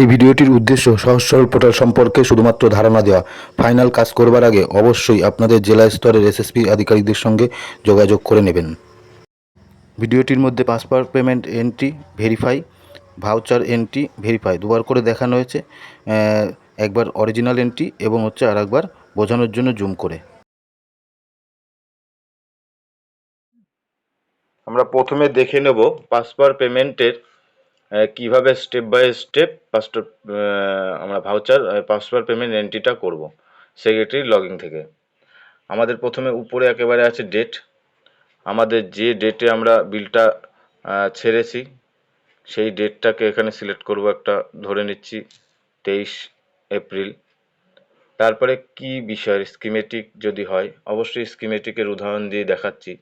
এই ভিডিওটির উদ্দেশ্য সহজ সরল পোর্টাল সম্পর্কে শুধুমাত্র ধারণা দেওয়া। ফাইনাল কাজ করবার আগে অবশ্যই আপনাদের জেলা স্তরের এসএসপি আধিকারিকদের সঙ্গে যোগাযোগ করে নেবেন। ভিডিওটির মধ্যে passport payment entry verify, voucher entry verify দুবার করে দেখানো হয়েছে। একবার অরিজিনাল এন্ট্রি এবং হচ্ছে আর একবার বোঝানোর জন্য জুম করে। আমরা প্রথমে দেখে নেব পাসপার পেমেন্টের কীভাবে স্টেপ বাই স্টেপ পাসপার আমরা ভাউচার পাসপার পেমেন্ট এন্ট্রিটা করব সেক্রেটারি লগইন থেকে। আমাদের প্রথমে উপরে একেবারে আছে ডেট আমাদের যে ডেটে আমরা বিলটা ছেড়েছি, সেই ডেটটাকে এখানে সিলেক্ট করব একটা, ধরে নিচ্ছি তেইশ এপ্রিল। তারপরে কি বিষয়ের স্কিমেটিক যদি হয়, অবশ্যই স্কিমেটিকের উদাহরণ দিয়ে দেখাচ্ছি।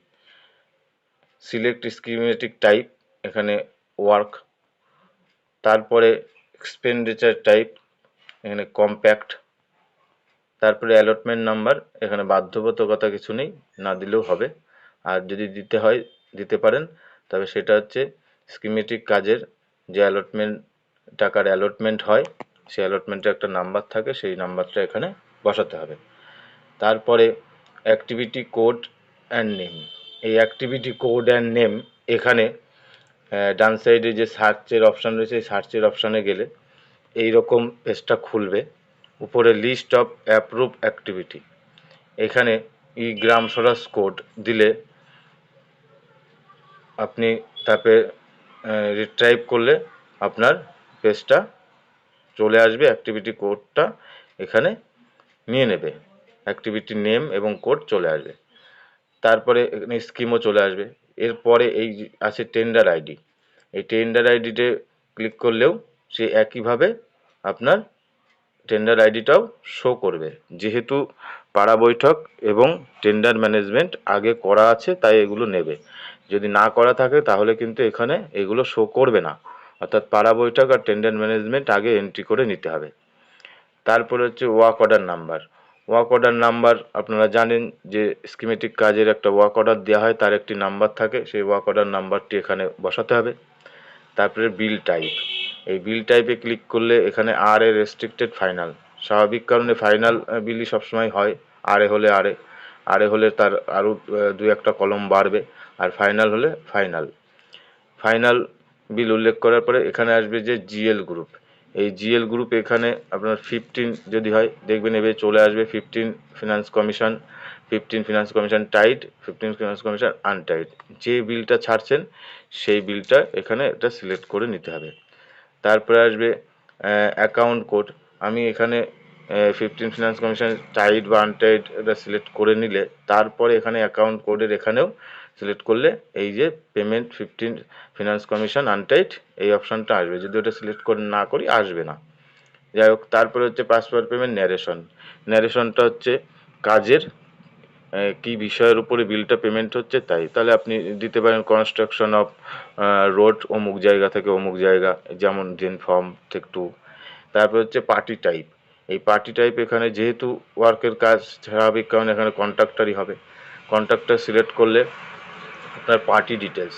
সিলেক্ট স্কিমেটিক টাইপ এখানে ওয়ার্ক তারপরে এক্সপেন্ডিচার টাইপ এখানে কম্প্যাক্ট তারপরে অ্যালটমেন্ট নাম্বার এখানে বাধ্যবাধকতা কিছু নেই, না দিলেও হবে। আর যদি দিতে হয়, দিতে পারেন, তবে সেটা হচ্ছে স্কিমেটিক কাজের যে অ্যালটমেন্ট টাকার অ্যালটমেন্ট হয়, সেই অ্যালটমেন্টের একটা নাম্বার থাকে, সেই নাম্বারটা এখানে বসাতে হবে। তারপরে অ্যাক্টিভিটি কোড অ্যান্ড নেম এই অ্যাক্টিভিটি কোড অ্যান্ড নেম এখানে ডান সাইডে যে সার্চের অপশান রয়েছে, এই সার্চের অপশানে গেলে এই রকম পেজটা খুলবে। উপরে লিস্ট অফ অ্যাপ্রুভ অ্যাক্টিভিটি এখানে ই গ্রাম স্বরাজ কোড দিলে আপনি তারপরে রিট্রাইভ করলে আপনার পেজটা চলে আসবে অ্যাক্টিভিটি কোডটা এখানে নিয়ে নেবে। অ্যাক্টিভিটি নেম এবং কোড চলে আসবে। তারপরে এখানে স্কিমও চলে আসবে। এরপরে এই আছে টেন্ডার আইডি এই টেন্ডার আইডিতে ক্লিক করলেও সে একইভাবে আপনার টেন্ডার আইডিটাও শো করবে। যেহেতু পাড়া বৈঠক এবং টেন্ডার ম্যানেজমেন্ট আগে করা আছে, তাই এগুলো নেবে। যদি না করা থাকে, তাহলে কিন্তু এখানে এগুলো শো করবে না। অর্থাৎ পাড়া বৈঠক আর টেন্ডার ম্যানেজমেন্ট আগে এন্ট্রি করে নিতে হবে। তারপরে হচ্ছে work order number work order number আপনারা জানেন যে স্কিমেটিক কাজের একটা ওয়ার্ক অর্ডার দেওয়া হয়, তার একটি নাম্বার থাকে, সেই ওয়ার্ক অর্ডার নাম্বারটি এখানে বসাতে হবে। তারপরে বিল টাইপ এই বিল টাইপে ক্লিক করলে এখানে আর এ রেস্ট্রিক্টেড ফাইনাল স্বাভাবিক কারণে ফাইনাল বিলই সবসময় হয়। আর এ হলে আর এ। আর হলে তার আরও দু একটা কলম বাড়বে। আর ফাইনাল হলে ফাইনাল ফাইনাল বিল উল্লেখ করার পরে এখানে আসবে যে জিএল গ্রুপ এই জিএল গ্রুপ এখানে আপনার ফিফটিন যদি হয়, দেখবেন এবার চলে আসবে fifteen finance commission fifteen finance commission tied fifteen finance commission untied যে বিলটা ছাড়ছেন, সেই বিলটা এখানে এটা সিলেক্ট করে নিতে হবে। তারপরে আসবে অ্যাকাউন্ট কোড আমি এখানে ফিফটিন ফিনান্স কমিশন টাইট বা আনটাইট এটা সিলেক্ট করে নিলে, তারপরে এখানে অ্যাকাউন্ট কোডের এখানেও সিলেক্ট করলে এই যে payment fifteen finance commission untied এই অপশানটা আসবে। যদি ওটা সিলেক্ট করে না করি, আসবে না। যাই হোক, তারপরে হচ্ছে পাসপোর্ট পেমেন্ট ন্যারেশন ন্যারেশনটা হচ্ছে কাজের কি বিষয়ের উপরে বিলটা পেমেন্ট হচ্ছে তাই। তাহলে আপনি দিতে পারেন কনস্ট্রাকশন অফ রোড অমুক জায়গা থেকে অমুক জায়গা, যেমন জেন ফর্ম থেকে। টু তারপর হচ্ছে পার্টি টাইপ এই পার্টি টাইপ এখানে যেহেতু ওয়ার্কের কাজ স্বাভাবিক কারণে এখানে কন্ট্রাক্টারই হবে। কন্ট্রাক্টর সিলেক্ট করলে আপনার পার্টি ডিটেলস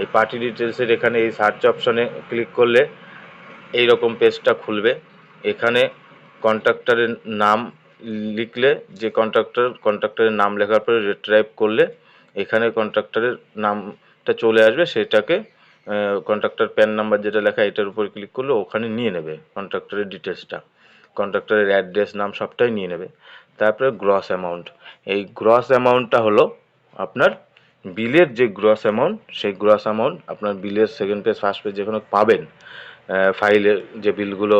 এই পার্টি ডিটেলসের এখানে এই সার্চ অপশনে ক্লিক করলে এই রকম পেজটা খুলবে। এখানে কন্ট্রাক্টরের নাম লিখলে, যে কন্ট্রাক্টর কন্ট্রাক্টরের নাম লেখার পরে রিট্রাইভ করলে এখানে কন্ট্রাক্টরের নামটা চলে আসবে। সেটাকে কন্ট্রাক্টর প্যান নাম্বার যেটা লেখা এটার উপর ক্লিক করলে ওখানে নিয়ে নেবে কন্ট্রাক্টরের ডিটেলসটা কন্ট্রাক্টরের অ্যাড্রেস নাম সবটাই নিয়ে নেবে। তারপরে গ্রস অ্যামাউন্ট এই গ্রস অ্যামাউন্টটা হলো আপনার বিলের যে গ্রস অ্যামাউন্ট সেই গ্রস অ্যামাউন্ট আপনার বিলের সেকেন্ড পেজ ফার্স্ট পেজ যেখানে পাবেন ফাইলের যে বিলগুলো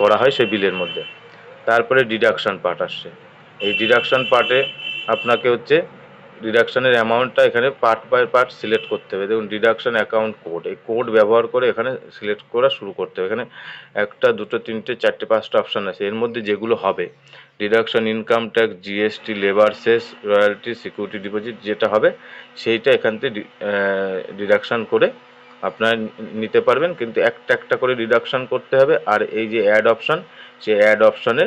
করা হয় সেই বিলের মধ্যে। তারপরে ডিডাকশান পার্ট আসছে। এই ডিডাকশান পার্টে আপনাকে হচ্ছে ডিডাকশনের অ্যামাউন্টটা এখানে পার্ট বাই পার্ট সিলেক্ট করতে হবে। দেখুন, ডিডাকশন অ্যাকাউন্ট কোড, এই কোড ব্যবহার করে এখানে সিলেক্ট করা শুরু করতে হবে। এখানে একটা, দুটো, তিনটে, চারটে, পাঁচটা অপশান আছে। এর মধ্যে যেগুলো হবে, deduction income tax, GST, labour cess, royalty, security deposit যেটা হবে, সেইটা এখান থেকে ডিডাকশান করে আপনারা নিতে পারবেন। কিন্তু একটা একটা করে ডিডাকশান করতে হবে। আর এই যে অ্যাড অপশান, সেই অ্যাড অপশানে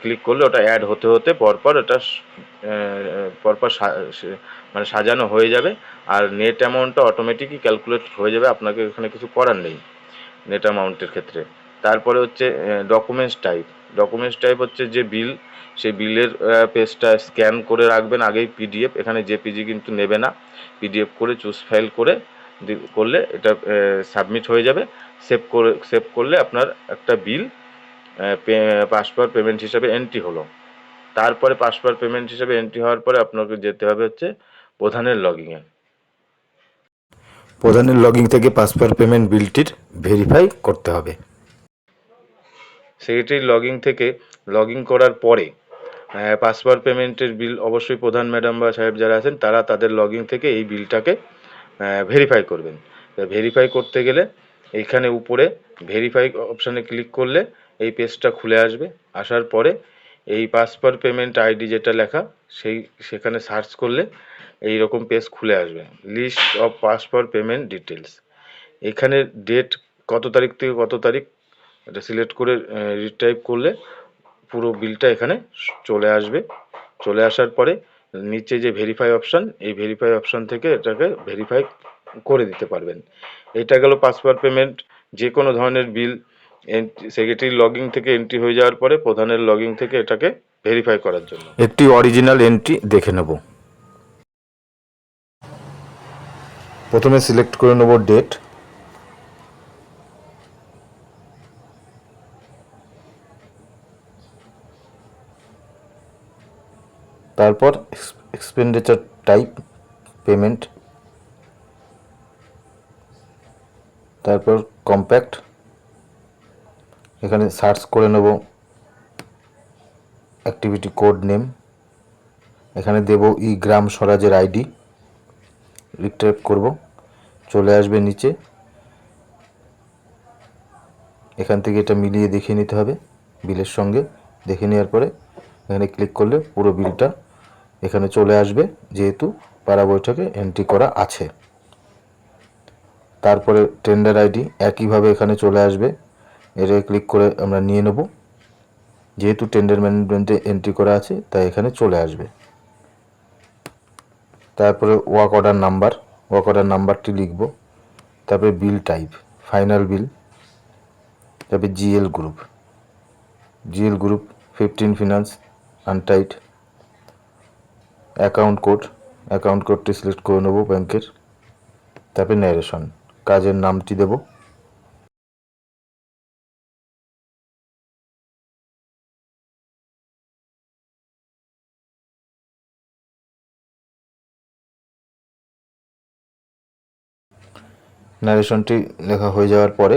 ক্লিক করলে ওটা অ্যাড হতে হতে পরপর ওটা পরপর মানে সাজানো হয়ে যাবে। আর নেট অ্যামাউন্টটা অটোমেটিকই ক্যালকুলেট হয়ে যাবে, আপনাকে এখানে কিছু করার নেই নেট অ্যামাউন্টের ক্ষেত্রে। তারপরে হচ্ছে ডকুমেন্টস টাইপ ডকুমেন্টস টাইপ হচ্ছে যে বিল সেই বিলের পেজটা স্ক্যান করে রাখবেন আগেই পিডিএফ এখানে জেপিজি কিন্তু নেবে না। পিডিএফ করে চুজ ফাইল করে করলে এটা সাবমিট হয়ে যাবে। সেভ করে সেভ করলে আপনার একটা বিল পাসওয়ার্ড পেমেন্ট হিসাবে এন্ট্রি হলো। তারপরে পাসওয়ার্ড পেমেন্ট হিসাবে এন্ট্রি হওয়ার পরে আপনাকে যেতে হবে হচ্ছে প্রধানের লগিংয়ে প্রধানের লগিং থেকে পাসওয়ার্ড পেমেন্ট বিলটির ভেরিফাই করতে হবে। সেক্রেটারি লগিং থেকে লগিং করার পরে পাসপোর্ট পেমেন্টের বিল অবশ্যই প্রধান ম্যাডাম বা সাহেব যারা আছেন তারা তাদের লগিং থেকে এই বিলটাকে ভেরিফাই করবেন। ভেরিফাই করতে গেলে এইখানে উপরে ভেরিফাই অপশানে ক্লিক করলে এই পেজটা খুলে আসবে। আসার পরে এই পাসপোর্ট পেমেন্ট আইডি যেটা লেখা, সেই, সেখানে সার্চ করলে এই রকম পেজ খুলে আসবে। List of passport payment details এখানে ডেট কত তারিখ থেকে কত তারিখ, এটা সিলেক্ট করে রিটাইপ করলে পুরো বিলটা এখানে চলে আসবে। চলে আসার পরে নিচে যে ভেরিফাই অপশান এই ভেরিফাই অপশান থেকে এটাকে ভেরিফাই করে দিতে পারবেন। এটা গেল পাসপোর্ট পেমেন্ট যে কোনো ধরনের বিল সেক্রেটারি লগিং থেকে এন্ট্রি হয়ে যাওয়ার পরে প্রধানের লগিং থেকে এটাকে ভেরিফাই করার জন্য। একটি অরিজিনাল এন্ট্রি দেখে নেব। প্রথমে সিলেক্ট করে নেব ডেট তারপর এক্সপেন্ডিচার টাইপ পেমেন্ট তারপর কম্প্যাক্ট এখানে সার্চ করে নেব অ্যাক্টিভিটি কোড নেম। এখানে দেব ই গ্রাম স্বরাজের আইডি। রিটাইপ করব। চলে আসবে নিচে। এখান থেকে এটা মিলিয়ে দেখিয়ে নিতে হবে বিলের সঙ্গে। দেখে নেওয়ার পরে এখানে ক্লিক করলে পুরো বিলটা এখানে চলে আসবে যেহেতু পাড়া বৈঠকে এন্ট্রি করা আছে। তারপরে টেন্ডার আইডি একইভাবে এখানে চলে আসবে। এটা ক্লিক করে আমরা নিয়ে নেব। যেহেতু টেন্ডার ম্যানেজমেন্টে এন্ট্রি করা আছে, তাই এখানে চলে আসবে। তারপরে work order number work order নাম্বারটি লিখব। তারপরে বিল টাইপ ফাইনাল বিল তারপরে GL group GL group fifteen finance untied account code account কোডটি সিলেক্ট করে নেব ব্যাংকের তারপরে ন্যারেশন কাজের নামটি দেব। ন্যারেশনটি লেখা হয়ে যাওয়ার পরে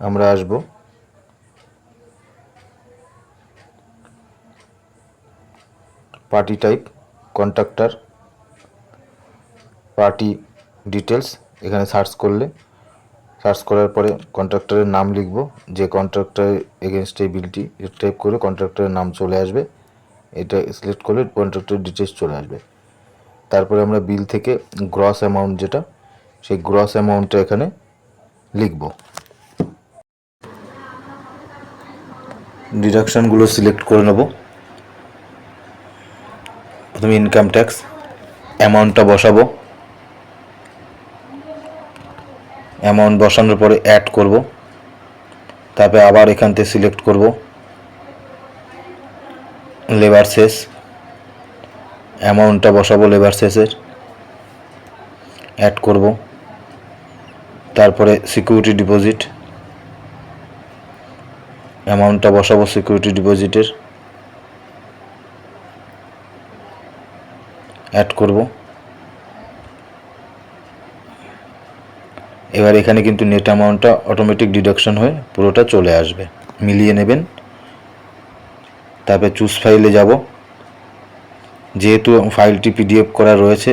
আমরা আসব। Party type contractor party details এখানে সার্চ করলে। সার্চ করার পরে কন্ট্রাক্টরের নাম লিখব, যে কন্ট্রাক্টরের এগেনস্ট এই বিলটি টাইপ করে কন্ট্রাক্টরের নাম চলে আসবে। এটা সিলেক্ট করলে কন্ট্রাক্টরের ডিটেলস চলে আসবে। তারপরে আমরা বিল থেকে গ্রস অ্যামাউন্ট যেটা, সেই গ্রস অ্যামাউন্টটা এখানে লিখব। ডিডাকশানগুলো সিলেক্ট করে নেব। প্রথমে ইনকাম ট্যাক্স অ্যামাউন্টটা বসাবো। অ্যামাউন্ট বসানোর পরে অ্যাড করব। তারপরে আবার এখান থেকে সিলেক্ট করব। লেবার শেষ। অ্যামাউন্টটা বসাবো লেবার শেষের অ্যাড করব। তারপরে সিকিউরিটি ডিপোজিট অ্যামাউন্টটা বসাবো সিকিউরিটি ডিপোজিটের অ্যাড করব। এবার এখানে কিন্তু নেট অ্যামাউন্টটা অটোমেটিক ডিডাকশন হয়ে পুরোটা চলে আসবে। মিলিয়ে নেবেন। তারপরে চুজ ফাইলে যাব। যেহেতু ফাইলটি পিডিএফ করা রয়েছে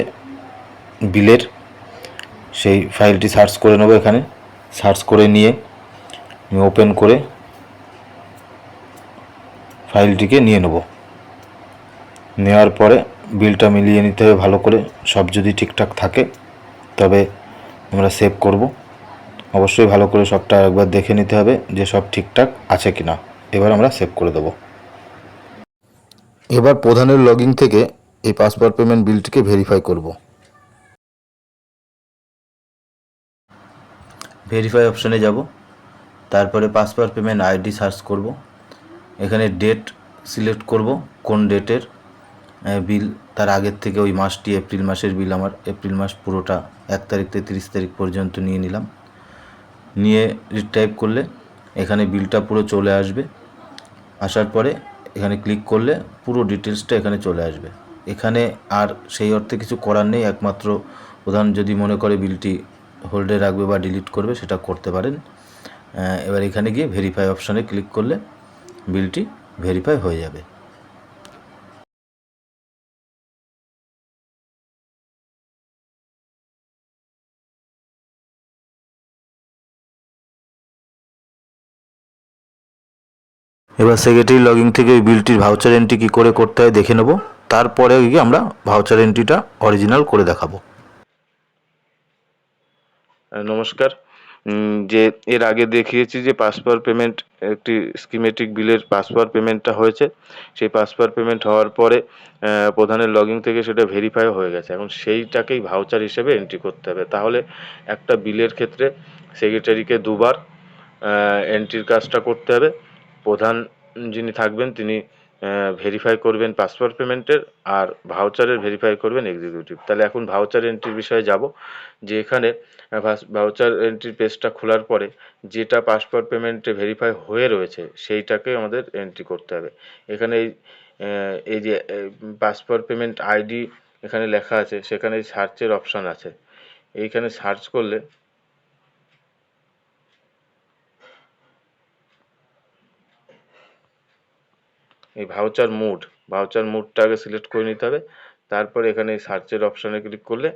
বিলের, সেই ফাইলটি সার্চ করে নেব এখানে। সার্চ করে নিয়ে আমি ওপেন করে ফাইলটিকে নিয়ে নেব। নেওয়ার পরে বিলটা মিলিয়ে নিতে হবে ভালো করে। সব যদি ঠিকঠাক থাকে, তবে আমরা সেভ করব। অবশ্যই ভালো করে সবটা একবার দেখে নিতে হবে যে সব ঠিকঠাক আছে কি না এবার আমরা সেভ করে দেবো। এবার প্রধানের লগইন থেকে এই পাসওয়ার্ড পেমেন্ট বিলটিকে ভেরিফাই করব। ভেরিফাই অপশানে যাব। তারপরে পাসওয়ার্ড পেমেন্ট আইডি সার্চ করব। এখানে ডেট সিলেক্ট করব, কোন ডেটের বিল তার আগের থেকে ওই মাসটি এপ্রিল মাসের বিল আমার। এপ্রিল মাস পুরোটা এক তারিখ থেকে তিরিশ তারিখ পর্যন্ত নিয়ে নিলাম। নিয়ে রিটাইপ করলে এখানে বিলটা পুরো চলে আসবে। আসার পরে এখানে ক্লিক করলে পুরো ডিটেলসটা এখানে চলে আসবে। এখানে আর সেই অর্থে কিছু করার নেই, একমাত্র প্রধান যদি মনে করে বিলটি হোল্ডে রাখবে বা ডিলিট করবে, সেটা করতে পারেন। এবার এখানে গিয়ে ভেরিফাই অপশানে ক্লিক করলে বিলটি ভেরিফাই হয়ে যাবে। এবার সেক্রেটারি লগইন থেকে ওই বিলটির ভাউচার এন্ট্রি কী করে করতে হয় দেখে নেব। তারপরে গিয়ে আমরা ভাউচার এন্ট্রিটা অরিজিনাল করে দেখাবো। নমস্কার। যে এর আগে দেখিয়েছি যে পাসপোর্ট পেমেন্ট একটি স্কিমেটিক বিলের পাসপোর্ট পেমেন্টটা হয়েছে। সেই পাসপোর্ট পেমেন্ট হওয়ার পরে প্রধানের লগইন থেকে সেটা ভেরিফাই হয়ে গেছে। এখন সেইটাকেই ভাউচার হিসেবে এন্ট্রি করতে হবে। তাহলে একটা বিলের ক্ষেত্রে সেক্রেটারিকে দুবার এন্ট্রির কাজটা করতে হবে। প্রধান যিনি থাকবেন, তিনি ভেরিফাই করবেন পাসপোর্ট পেমেন্টের আর ভাউচারের ভেরিফাই করবেন এক্সিকিউটিভ তাহলে এখন ভাউচার এন্ট্রির বিষয়ে যাব, যে এখানে ভাউচার এন্ট্রির পেজটা খোলার পরে যেটা পাসপোর্ট পেমেন্টে ভেরিফাই হয়ে রয়েছে, সেইটাকে আমাদের এন্ট্রি করতে হবে। এখানে এই এই যে পাসপোর্ট পেমেন্ট আইডি এখানে লেখা আছে, সেখানে সার্চের অপশন আছে। এইখানে সার্চ করলে এই ভাউচার মুড ভাউচার মুডটা আগে সিলেক্ট করে নিতে হবে। তারপরে এখানে এই সার্চের অপশানে ক্লিক করলে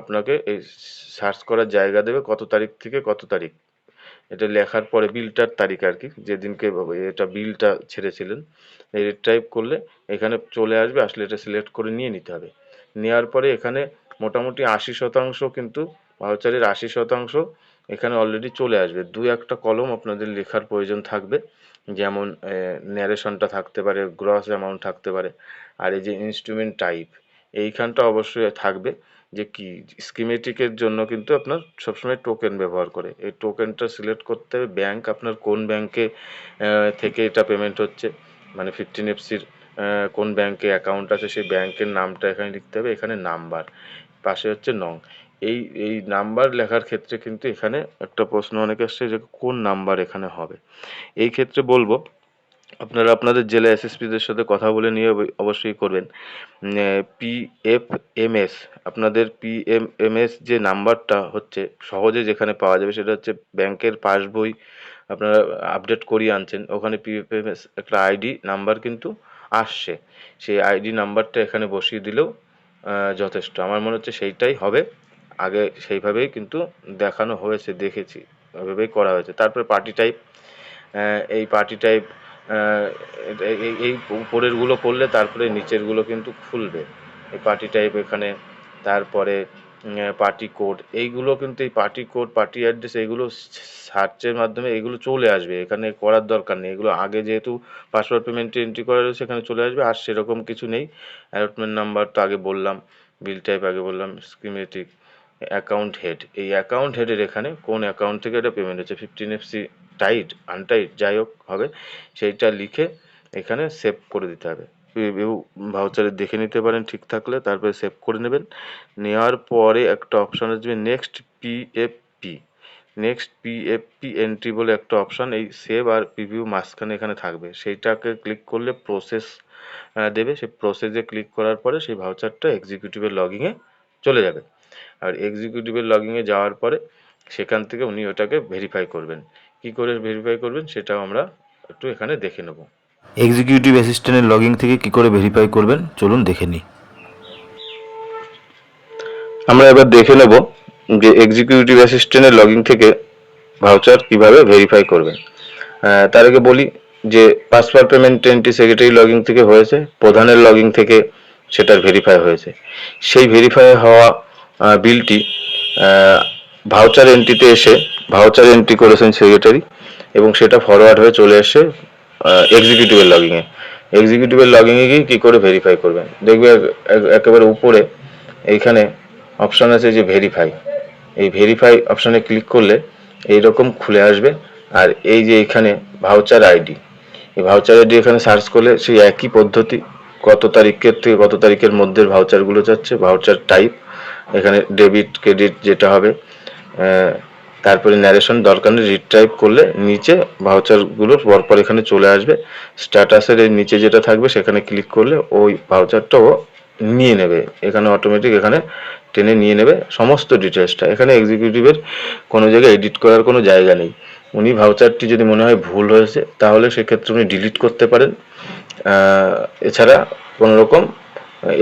আপনাকে এই সার্চ করার জায়গা দেবে কত তারিখ থেকে কত তারিখ। এটা লেখার পরে বিলটার তারিখ আর কি, যেদিনকে এটা বিলটা ছেড়েছিলেন। এই টাইপ করলে এখানে চলে আসবে, আসলে এটা সিলেক্ট করে নিয়ে নিতে হবে। নেওয়ার পরে এখানে মোটামুটি আশি শতাংশ কিন্তু ভাউচারের আশি শতাংশ এখানে অলরেডি চলে আসবে। দু একটা কলম আপনাদের লেখার প্রয়োজন থাকবে। যেমন ন্যারেশনটা থাকতে পারে গ্রস অ্যামাউন্ট থাকতে পারে, আর এই যে ইনস্ট্রুমেন্ট টাইপ এইখানটা অবশ্যই থাকবে যে কি স্কিমেটিকের জন্য কিন্তু আপনার সবসময় টোকেন ব্যবহার করে। এই টোকেনটা সিলেক্ট করতে হবে ব্যাংক আপনার কোন ব্যাংকে থেকে এটা পেমেন্ট হচ্ছে। মানে ফিফটিন এফসির কোন ব্যাংকে অ্যাকাউন্ট আছে, সেই ব্যাংকের নামটা এখানে লিখতে হবে, এখানে নাম্বার পাশে হচ্ছে নং এই এই নাম্বার লেখার ক্ষেত্রে কিন্তু এখানে একটা প্রশ্ন অনেক আসছে যে কোন নাম্বার এখানে হবে। এই ক্ষেত্রে বলব, আপনারা আপনাদের জেলা এসএসপিদের সাথে কথা বলে নিয়ে অবশ্যই করবেন। পি এফ এম এস, আপনাদের পি এম এম এস যে নাম্বারটা হচ্ছে, সহজে যেখানে পাওয়া যাবে সেটা হচ্ছে ব্যাংকের পাসবই আপনারা আপডেট করিয়ে আনছেন, ওখানে পি এফ এম এস একটা আইডি নাম্বার কিন্তু আসছে। সেই আইডি নাম্বারটা এখানে বসিয়ে দিলেও যথেষ্ট। আমার মনে হচ্ছে সেইটাই হবে। আগে সেইভাবেই কিন্তু দেখানো হয়েছে, দেখেছি ওইভাবেই করা হয়েছে। তারপরে পার্টি টাইপ এই পার্টি টাইপ এই উপরেরগুলো করলে তারপরে নিচেরগুলো কিন্তু খুলবে। এই পার্টি টাইপ এখানে, তারপরে পার্টি কোড এইগুলো কিন্তু এই পার্টি কোড পার্টি অ্যাড্রেস এইগুলো সার্চের মাধ্যমে এগুলো চলে আসবে। এখানে করার দরকার নেই। এগুলো আগে যেহেতু পাসওয়ার্ড পেমেন্টে এন্ট্রি করা রয়েছে এখানে চলে আসবে। আর সেরকম কিছু নেই। অ্যালটমেন্ট নাম্বার তো আগে বললাম বিল টাইপ আগে বললাম স্কিমেটিক অ্যাকাউন্ট হেড এই অ্যাকাউন্ট হেডের এখানে কোন অ্যাকাউন্ট থেকে এটা পেমেন্ট হচ্ছে? ফিফটিন এফসি টাইট আনটাইট যাই হোক হবে, সেইটা লিখে এখানে সেভ করে দিতে হবে। ভাউচারে দেখে নিতে পারেন ঠিক থাকলে, তারপরে সেভ করে নেবেন। নেওয়ার পরে একটা অপশান আসবে next PFP next PFP entry বলে একটা অপশান এই সেভ আর প্রিভিউ মাঝখানে এখানে থাকবে। সেইটাকে ক্লিক করলে প্রসেস দেবে। সেই প্রসেসে ক্লিক করার পরে সেই ভাউচারটা এক্সিকিউটিভের লগিংয়ে চলে যাবে। আর এক্সিকিউটিভের লগিংয়ে যাওয়ার পরে সেখান থেকে উনি ওটাকে ভেরিফাই করবেন। কি করে ভেরিফাই করবেন সেটাও আমরা একটু এখানে দেখে নেব। এক্সিকিউটিভ অ্যাসিস্ট্যান্টের লগইন থেকে কি করে ভেরিফাই করবেন? চলুন দেখে নিই। আমরা এবার দেখে নেব যে এক্সিকিউটিভ অ্যাসিস্ট্যান্টের লগইন থেকে ভাউচার কীভাবে ভেরিফাই করবেন। তার আগে বলি যে password payment entry secretary login থেকে হয়েছে প্রধানের লগইন থেকে সেটার ভেরিফাই হয়েছে। সেই ভেরিফাই হওয়া বিলটি ভাউচার এন্ট্রিতে এসে ভাউচার এন্ট্রি করেছেন সেক্রেটারি এবং সেটা ফরওয়ার্ড হয়ে চলে এসে এক্সিকিউটিভের লগিংয়ে এক্সিকিউটিভের লগিংয়ে গিয়ে কী করে ভেরিফাই করবেন? দেখবে এক- এক- একেবারে উপরে এইখানে অপশান আছে যে ভেরিফাই এই ভেরিফাই অপশানে ক্লিক করলে এইরকম খুলে আসবে। আর এই যে এখানে ভাউচার আইডি এই ভাউচার আইডি এখানে সার্চ করলে সেই একই পদ্ধতি, কত তারিখের থেকে কত তারিখের মধ্যে ভাউচারগুলো যাচ্ছে ভাউচার টাইপ এখানে ডেবিট ক্রেডিট যেটা হবে তারপরে ন্যারেশন দরকার নেই রিট্রাইপ করলে নিচে ভাউচারগুলো পরপর এখানে চলে আসবে। স্ট্যাটাসের এই নিচে যেটা থাকবে, সেখানে ক্লিক করলে ওই ভাউচারটাও নিয়ে নেবে। এখানে অটোমেটিক এখানে টেনে নিয়ে নেবে সমস্ত ডিটেলসটা এখানে এক্সিকিউটিভের কোনো জায়গায় এডিট করার কোনো জায়গা নেই। উনি ভাউচারটি যদি মনে হয় ভুল হয়েছে, তাহলে সেক্ষেত্রে উনি ডিলিট করতে পারেন। এছাড়া কোনো রকম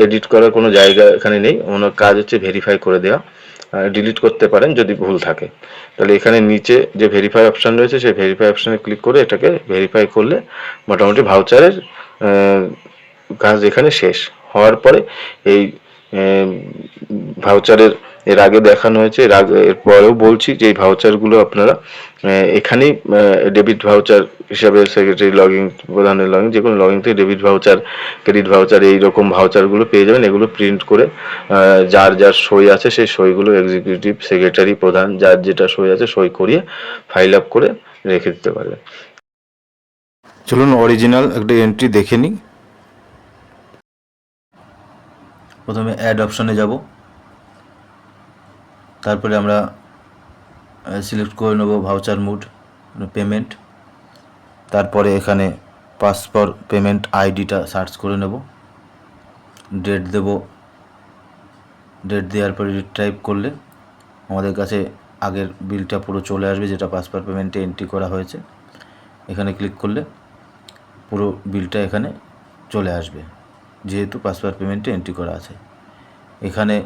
এডিট করার কোনো জায়গা এখানে নেই। ওনার কাজ হচ্ছে ভেরিফাই করে দেওয়া। ডিলিট করতে পারেন যদি ভুল থাকে। তাহলে এখানে নিচে যে ভেরিফাই অপশান রয়েছে, সেই ভেরিফাই অপশানে ক্লিক করে এটাকে ভেরিফাই করলে মোটামুটি ভাউচারের কাজ এখানে শেষ। হওয়ার পরে এই ভাউচারের এর আগে দেখানো হয়েছে, এর আগে, এর পরেও বলছি যে এই ভাউচারগুলো আপনারা এখানেই ডেবিট ভাউচার হিসাবে সেক্রেটারি লগিং প্রধানের লগিং যে কোনো লগিং থেকে ডেবিট ভাউচার ক্রেডিট ভাউচার এই রকম ভাউচারগুলো পেয়ে যাবেন। এগুলো প্রিন্ট করে যার যার সই আছে সেই সইগুলো এক্সিকিউটিভ সেক্রেটারি প্রধান, যার যেটা সই আছে সই করিয়ে ফাইল আপ করে রেখে দিতে পারবেন। চলুন অরিজিনাল একটা এন্ট্রি দেখে নিই। প্রথমে অ্যাড অপশানে যাব। তারপরে আমরা সিলেক্ট করে নেব ভাউচার মুড পেমেন্ট তারপরে এখানে পাসপোর্ট পেমেন্ট আইডিটা সার্চ করে নেব। ডেট দেব। ডেট দেওয়ার পরে রিট্রাইপ করলে, আমাদের কাছে আগের বিলটা পুরো চলে আসবে, যেটা পাসপোর্ট পেমেন্টে এন্ট্রি করা হয়েছে। এখানে ক্লিক করলে পুরো বিলটা এখানে চলে আসবে, যেহেতু পাসপোর্ট পেমেন্টে এন্ট্রি করা আছে। এখানে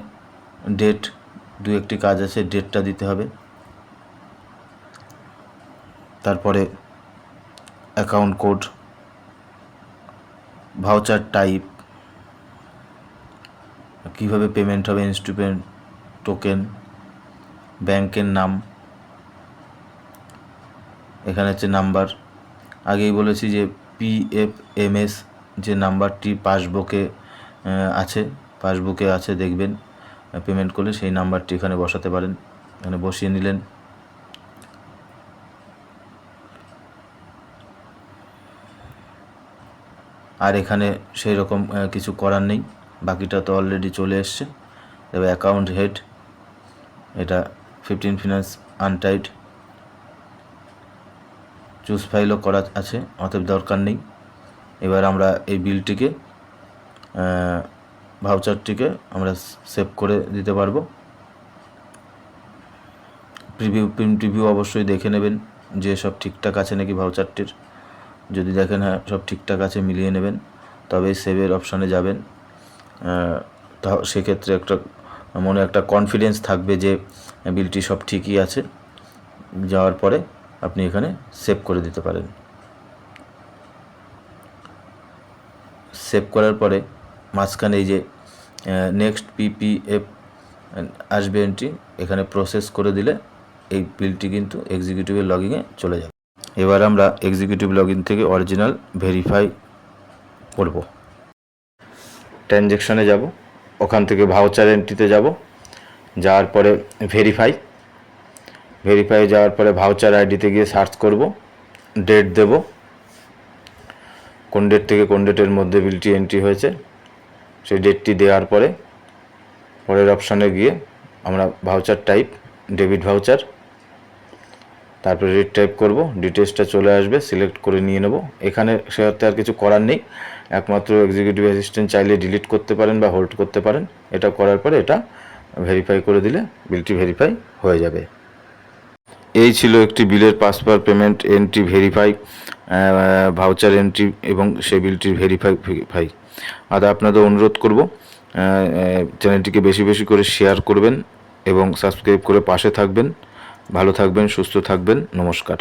ডেট দু একটি কাজ আছে ডেটটা দিতে হবে। তারপরে অ্যাকাউন্ট কোড ভাউচার টাইপ কীভাবে পেমেন্ট হবে ইনস্ট্রুমেন্ট টোকেন ব্যাংকের নাম, এখানে হচ্ছে নাম্বার আগেই বলেছি যে পিএফএমএস যে নাম্বারটি পাসবুকে আছে পাসবুকে আছে, দেখবেন। পেমেন্ট করলে সেই নাম্বারটি এখানে বসাতে পারেন। এখানে বসিয়ে নিলেন। আর এখানে সেই রকম কিছু করার নেই। বাকিটা তো অলরেডি চলে এসছে। তবে অ্যাকাউন্ট হেড এটা ফিফটিন ফিনান্স আনটাইড চুজ ফাইলও করা আছে, অতএব দরকার নেই। এবার আমরা এই বিলটিকে ভাউচারটিকে আমরা সেভ করে দিতে পারব। প্রিভিউ প্রিন্ট রিভিউ অবশ্যই দেখে নেবেন যে সব ঠিকঠাক আছে নাকি ভাউচারটির যদি দেখেন হ্যাঁ সব ঠিকঠাক আছে মিলিয়ে নেবেন, তবেই সেভের অপশানে যাবেন। তা সেক্ষেত্রে একটা মনে একটা কনফিডেন্স থাকবে যে বিলটি সব ঠিকই আছে। যাওয়ার পরে আপনি এখানে সেভ করে দিতে পারেন। সেভ করার পরে মাঝখানে এই যে নেক্সট পিপিএফ আসবে এন্ট্রি এখানে প্রসেস করে দিলে এই বিলটি কিন্তু এক্সিকিউটিভের লগিংয়ে চলে যাবে। এবার আমরা এক্সিকিউটিভ লগইন থেকে অরিজিনাল ভেরিফাই করব। ট্রানজ্যাকশানে যাব, ওখান থেকে ভাউচার এন্ট্রিতে যাব, যাওয়ার পরে ভেরিফাই ভেরিফাই যাওয়ার পরে ভাউচার আইডিতে গিয়ে সার্চ করব ডেট দেব, কোন ডেট থেকে কোন ডেটের মধ্যে বিলটি এন্ট্রি হয়েছে। সেই ডেটটি দেওয়ার পরে, পরের অপশানে গিয়ে আমরা ভাউচার টাইপ ডেবিট ভাউচার তারপরে রেট টাইপ করব ডিটেলসটা চলে আসবে সিলেক্ট করে নিয়ে নেব। এখানে সে অর্থে আর কিছু করার নেই, একমাত্র এক্সিকিউটিভ অ্যাসিস্ট্যান্ট চাইলে ডিলিট করতে পারেন বা হোল্ড করতে পারেন। এটা করার পরে এটা ভেরিফাই করে দিলে বিলটি ভেরিফাই হয়ে যাবে। এই ছিল একটি বিলের passport payment entry verify voucher entry এবং সেই বিলটির ভেরিফাই ভাই আর আপনাদের অনুরোধ করব চ্যানেলটিকে বেশি বেশি করে শেয়ার করবেন এবং সাবস্ক্রাইব করে পাশে থাকবেন। ভালো থাকবেন, সুস্থ থাকবেন, নমস্কার।